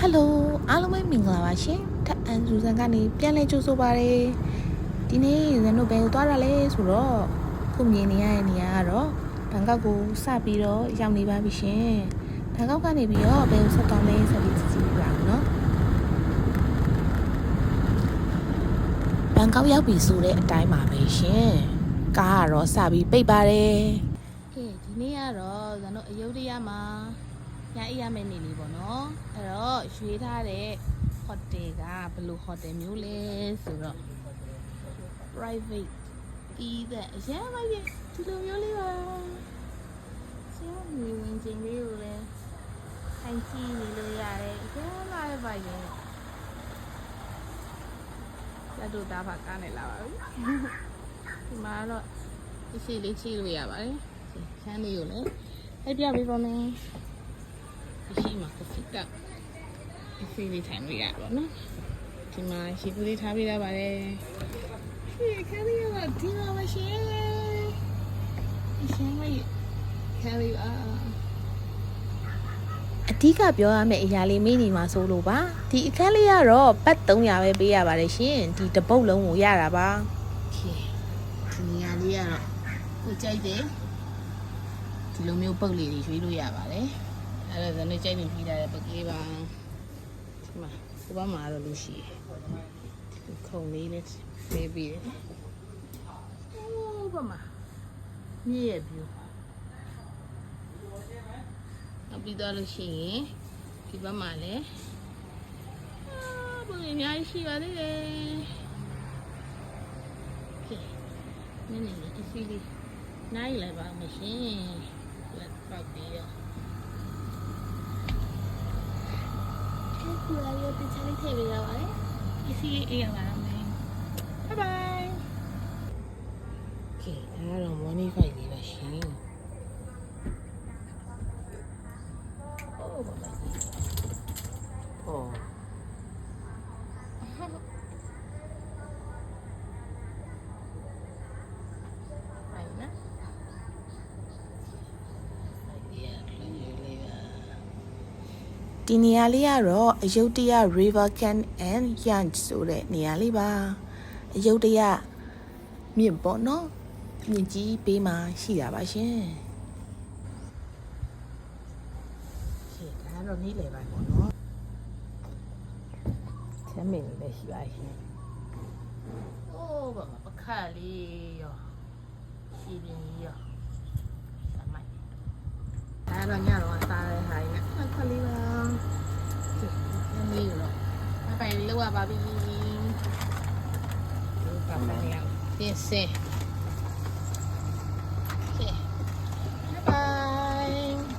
ဟယ်လိုအားလုံးပဲမင်္ဂလာပါရှင်ထက်အန်ဇူဇန်ကနေပြန်လဲကြိုဆိုပါရယ်ဒီနေ့ဇန်တို့ဘယ်ကိုသွားတာလဲဆိုတော့ခုမြင်နေရတဲ့နေရာကတော့ဘန်ကောက်ကိုစပြီးတော့ရောက်နေပါပြီရှင်ဘန်ကောက်ကနေပြီးတော့ဘယ်ကိုဆက်သွားလဲဆက်ပြီးကြည့်ကြည့်ပါဦးနော်ဘန်ကောက်ရောက်ပြီဆိုတဲ့အတိုင်းပါပဲရှင်ကားကတော့စပြီးပိတ်ပါတယ်ကဲဒီနေ့ကတော့ဇန်တို့အယုဒ္ဓယမှာညအိပ်ရမယ့်နေလေးပေါ့နော်အဲ့ တော့ရွေးထားတဲ့ဟိုတယ်ကဘယ်လိုဟိုတယ်မျိုးလဲဆိုတော့ private ဤတဲ့အရင်မှဒီဒီလိုမျိုးလေးပါဆရာမြင်ဝင်ခြင်းလေးကိုလည်းထိုင်ကြည့်နေလို့ရတယ်အရင်မှလည်းပါရင်လက်တို့သားဖာကားနေလာပါပြီဒီမှာတော့ဒီစီလေးချိလို့ရပါတယ်ချမ်းလေးကိုလည်းအဲ့ပြပေးပါမယ်ဒီရှိ မှာကဖီတက်ဒီစီလေးထိုင်လို့ရပါတော့နော်ဒီမှာရှိပူလေးထားပေးရပါတယ် ဒီခရီးရဒီမှာမရှင်အရှင်မကြီးခရီးအာအဓိကပြောရမယ့်အရာလေးမေးနေမှာဆိုလို့ပါဒီအခန်းလေးကတော့ပတ်300ပဲပေးရပါတယ်ရှင်ဒီတပုတ်လုံးကိုရတာပါโอเคဒီနေရာလေးကတော့ကိုကြိုက်တယ်ဒီလိုမျိုးပုတ်လေးတွေရွေးလို့ရပါတယ်အဲ့ဒါဇနေကြိုက်နေပြီးတာပုတ်ကလေးပါ ဒီမှာဒီဘက်မှာတော့လို့ရှိတယ်ခုံလေးနဲ့ပေးပြီးတယ်ဟိုးဘက်မှာမြည့်ရဲ့ view နောက်ပြီးတော့လို့ရှိရင်ဒီဘက်မှာလည်းအာဘုံအများကြီးရှိပါသေးတယ်ကဲနည်းနည်းလေးအစီလေးနိုင်လိုက်ပါမရှင်လက်ပေါက်ပြီးတော့ အဲ့ဒီအရတဲ့ချလေးထည့်ပေးရပါတယ်အစီလေးအေးရပါမယ် Bye bye. ကဲဒါကတော့ morning fight လေးပါရှင်။အိုးဘာလဲ။အော်။အိုင်နာ ဒီနေရာလေးကတော့အယုဒ္ဓယ River Can and Yanch ဆိုတဲ့နေရာလေးပါအယုဒ္ဓယမြင့်ပေါ့နော်မြင့်ကြီးဘေးမှာရှိတာပါရှင်ရှေ့ဒါကတော့နေလေပါပေါ့နော်ချမ်းမင်းလေးလည်းရှိပါရှင်အိုးဘာမပခါလေးရောရှိရင်ရောစမိုက်ဒါတော့ညတော့စားတဲ့ဟာကြီးနဲ့ခက်လေးပါရှေ့ချမ်းလေးရောအ ပါပြီပြင်ဆင် Okay Bye bye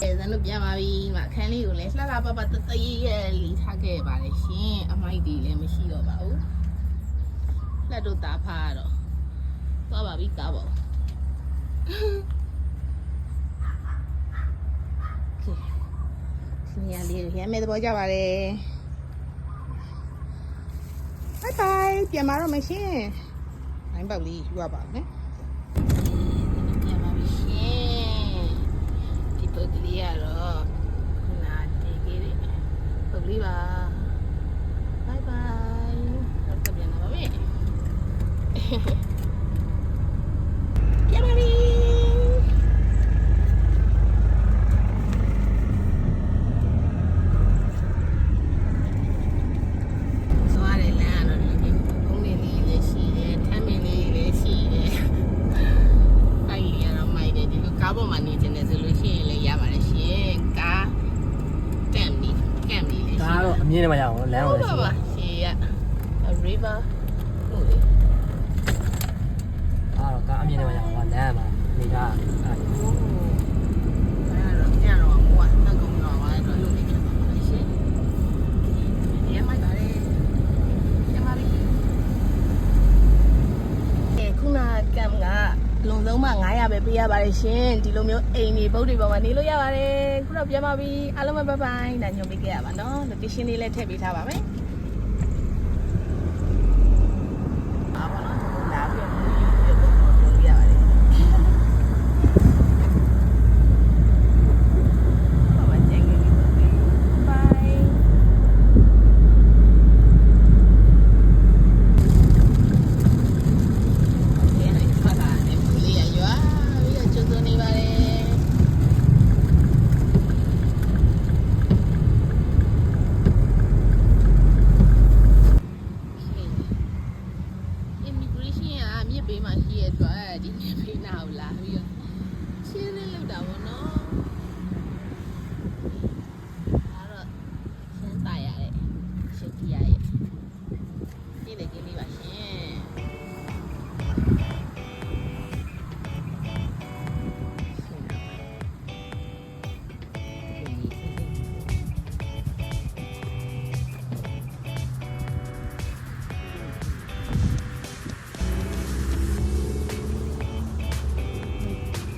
အဲဇန်တို့ပြန်ပါပြီမအခန်းလေးကိုလည်းလှလှပပတတရရလေးထားခဲ့ပါတယ်ရှင်အမိုက်တွေလည်းမရှိတော့ပါဘူးလက်တို့တာဖားတော့သွားပါပြီတားပါ နေရာလေးတွေရမ်းမဲ့သဘောကျပါတယ် Bye bye ပြန်မတော့မရှင်။နိုင်ပေါက်လေးယူရပါမယ်။ပြန်ပါပြီရှင်။ဒီပုတ်ကလေးကတော့ခုနတေးခဲ့တဲ့ပုတ်လေးပါ။ Bye bye တော့ပြန်လာပါမယ်။ မြင့်နဲ့မရအောင်လမ်းဟုကိုတ်လည်းပါရှိတပါယ်ရှေ့ရ river ဟုတ်လေအားတော့ဒါအမြင့်နဲ့မရအောင်လမ်းမှာနေတာအဲ့ ဟိုအဲ့တော့ညတော့ဘုရားတက်ကုန်တော့ပါတော့လို့နေဖြစ်ပါပါရှင်ဒီရမိုက်ပါလေရမှာပြီ အဲခုနကမ်ကလုံဆုံးမှ 900ပဲပေးရပါတယ်ရှင်ဒီလိုမျိုးအိမ်တွေဘုတ်တွေပေါ်မှာနေလို့ရပါတယ်ခုတော့ပြန်ပါပြီအားလုံးပဲဘိုင်ဘိုင်ဒါညွှန်ပေးခဲ့ရပါနော် location လေးလည်းထည့်ပေးထားပါမယ်အားပါနော်လာပြီးတော့ပြည့်ပြည့်ပြည့်ပြည့်ရပါတယ်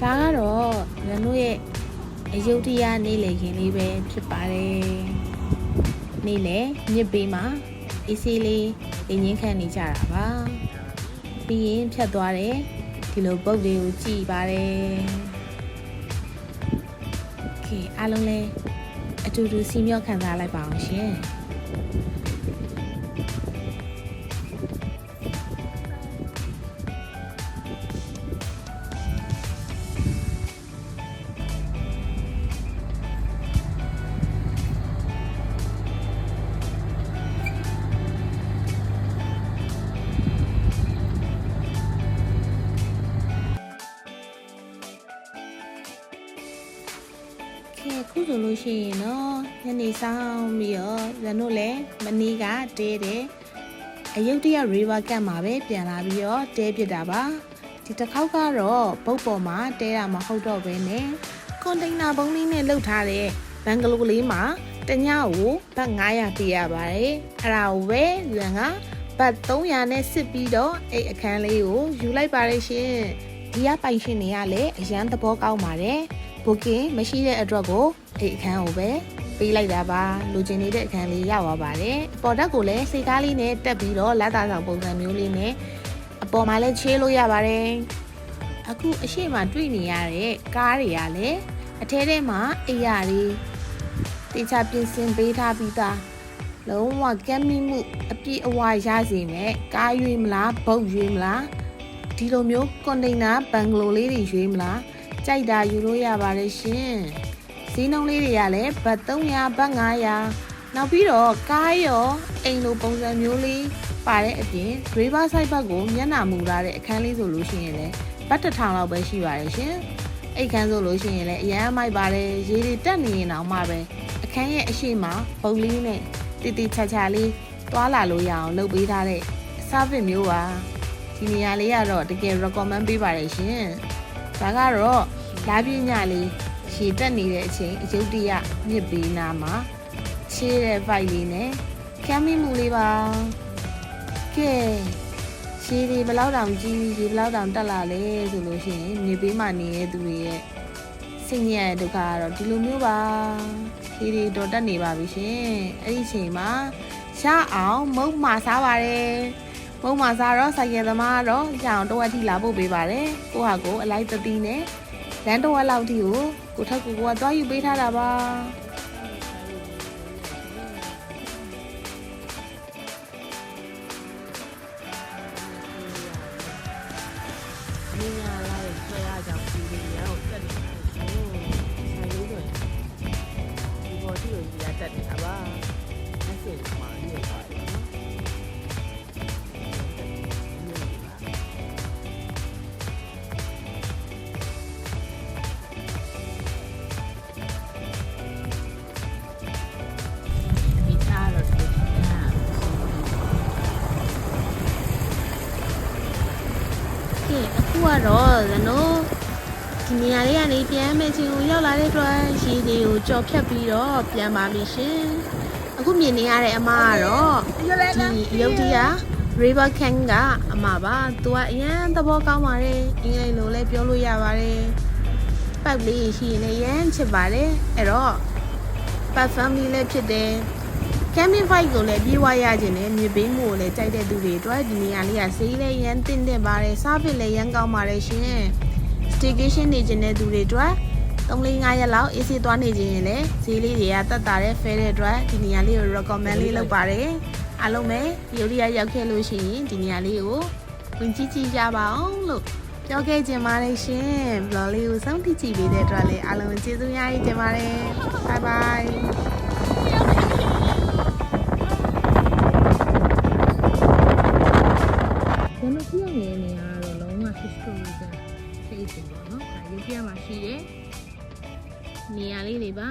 ဒါကတော့ရန်တို့ရဲ့အယုဒ္ဓယနေလေခင်လေးပဲဖြစ်ပါတယ်နေလေမြစ်ပေးမှာအေးဆေးလေးအင်းငင်းခံနေကြတာပါပြီးရင်ဖြတ်သွားတယ်ဒီလိုပုတ်လေးကိုကြည်ပါတယ်โอเคအားလုံးလည်းအတူတူစီမြော့ခံစားလိုက်ပါအောင်ရှင် လို့ရှိရင်တော့ညနေဆောင်ပြီးတော့ဇန်တို့လည်းမနီးကတဲတယ်အယုတ်တရ river camp မှာပဲပြန်လာပြီးတော့တဲပြစ်တာပါဒီတစ်ခေါက်ကတော့ပုတ်ပေါ်မှာတဲတာမဟုတ်တော့ဘဲနဲ့ကွန်တိန်နာဘုံလေးနဲ့လှုပ်ထားတဲ့ဘန်ဂလိုလေးမှာတညကိုဘတ်900ပေးရပါတယ်အဲ့ဒါကိုပဲဇန်ကဘတ်300နဲ့စစ်ပြီးတော့အဲ့အခန်းလေးကိုယူလိုက်ပါတယ်ရှင်ဒီကပိုင်ရှင်တွေကလည်းအရန်သဘောကောင်းပါတယ် booking မရှိတဲ့အတွက်ကို အဲ့အခန်းကိုပဲပေးလိုက်တာပါလူကျင်နေတဲ့အခန်းလေးရောက်သွားပါတယ်ပေါ်တက်ကိုလည်းစိတ်ကားလေးနဲ့တက်ပြီးတော့လက်သားဆောင်ပုံစံမျိုးလေးနဲ့အပေါ်မှာလည်းချေးလို့ရပါတယ်အခုအရှိမတွေ့နေရတဲ့ကားတွေကလည်းအထဲထဲမှာအိယာတွေတေချာပြင်ဆင်ပေးထားပြီးသားလုံးဝကမ်းမိမှုအပြည့်အဝရစေမယ်ကားရွေးမလားဘုတ်ရွေးမလားဒီလိုမျိုးကွန်တိန်နာဘန်ဂလိုလေးတွေရွေးမလားကြိုက်တာယူလို့ရပါတယ်ရှင် ဈေးနှုန်းလေးတွေကလည်းဘတ်300ဘတ်900နောက်ပြီးတော့ကားရောအိမ်လိုပုံစံမျိုးလေးပါတဲ့အပြင် driver side ဘက်ကိုမျက်နှာမူထားတဲ့အခန်းလေးဆိုလို့ရှိရင်လည်းဘတ်တစ်ထောင်လောက်ပဲရှိပါတယ်ရှင်အိတ်ခန်းဆိုလို့ရှိရင်လည်းအရန်မိုက်ပါတယ်ရေတွေတက်နေရင်တော့မှပဲအခန်းရဲ့အရှိမပုံလေးနဲ့တီတီချာချာလေးတွာလာလို့ရအောင်လုပ်ပေးထားတဲ့ service မျိုးပါဒီနေရာလေးကတော့တကယ် recommend ပေးပါတယ်ရှင်ဒါကတော့လာပြညလေး ရှည်တက်နေတဲ့အချိန်အယုတ်တရမြစ်ပေးနာမှာချေးတဲ့ vibe လေးနဲ့ကမ်းမိမှုလေးပါကဲရှည်တွေဘယ်လောက်တောင်ကြီးပြီးရေဘယ်လောက်တောင်တက်လာလဲဆိုလို့ရှိရင်မြေပေးမှနေတဲ့သူတွေရဲ့စိတ်ညစ်ရတဲ့ဒုက္ခကတော့ဒီလိုမျိုးပါရှည်တွေတော်တက်နေပါပြီရှင်အဲ့ဒီအချိန်မှာရအောင်မုံမာစားပါတယ်မုံမာစားတော့ဆိုင်ကယ်သမားကတော့ရအောင်တော့အထိလာဖို့ပေးပါတယ်ကိုဟာကိုအလိုက်တတိနဲ့လမ်းတော့လောက်ထိကို ကိုထက်ကိုကသွားယူပေးထားတာပါမင်းရလာရဲ့ဆွဲရကြောင်ဒီလိုရောက်တက်နေတယ်ရှင်ဆိုင်လေးဆိုရင်ဒီဘော်တီကိုကြီးရတက်နေတာပါအဲ့စိတ်မှာ ကတော့ဇနိုးဒီနေရာလေးကနေပြန်မဲ့ချင်းကိုရောက်လာတဲ့အတွက်ရေတွေကိုကြော်ဖြတ်ပြီးတော့ပြန်ပါပြီရှင်အခုမြင်နေရတဲ့အမကတော့ဒီရုပ်တရား River King ကအမပါသူကအရန်သဘောကောင်းပါတယ်အင်္ဂလိပ်လိုလည်းပြောလို့ရပါတယ်ပတ်လေးရှိရင်လည်းရမ်းချစ်ပါတယ်အဲ့တော့ပတ် family လည်းဖြစ်တယ် camping fight ကိုလည်းပြေးဝရခြင်းနဲ့မြေပေးမှုကိုလည်းကြိုက်တဲ့သူတွေအတွက်ဒီနေရာလေးကဈေးလည်းရမ်းတင်တင်ပါတယ်စားပစ်လည်းရမ်းကောင်းပါတယ်ရှင် staycation နေခြင်းတဲ့သူတွေအတွက်3-5ရက်လောက်အေးဆေးသွားနေခြင်းရင်လည်းဈေးလေးတွေကတက်တာတဲ့ fair တဲ့အတွက်ဒီနေရာလေးကို recommend လေးလုပ်ပါတယ်အားလုံးပဲရုပ်ရည်ရောက်ခဲ့လို့ရှိရင်ဒီနေရာလေးကိုဝင်ကြည့်ကြည့်ကြပါအောင်လို့ပြောခဲ့ခြင်းပါတယ်ရှင် vlog လေးကိုစောင့်ကြည့်ကြည့်ပေးတဲ့အတွက်လည်းအားလုံးကျေးဇူးများကြီးတင်ပါတယ် bye bye ရှိတဲ့နေရာလေးတွေပါ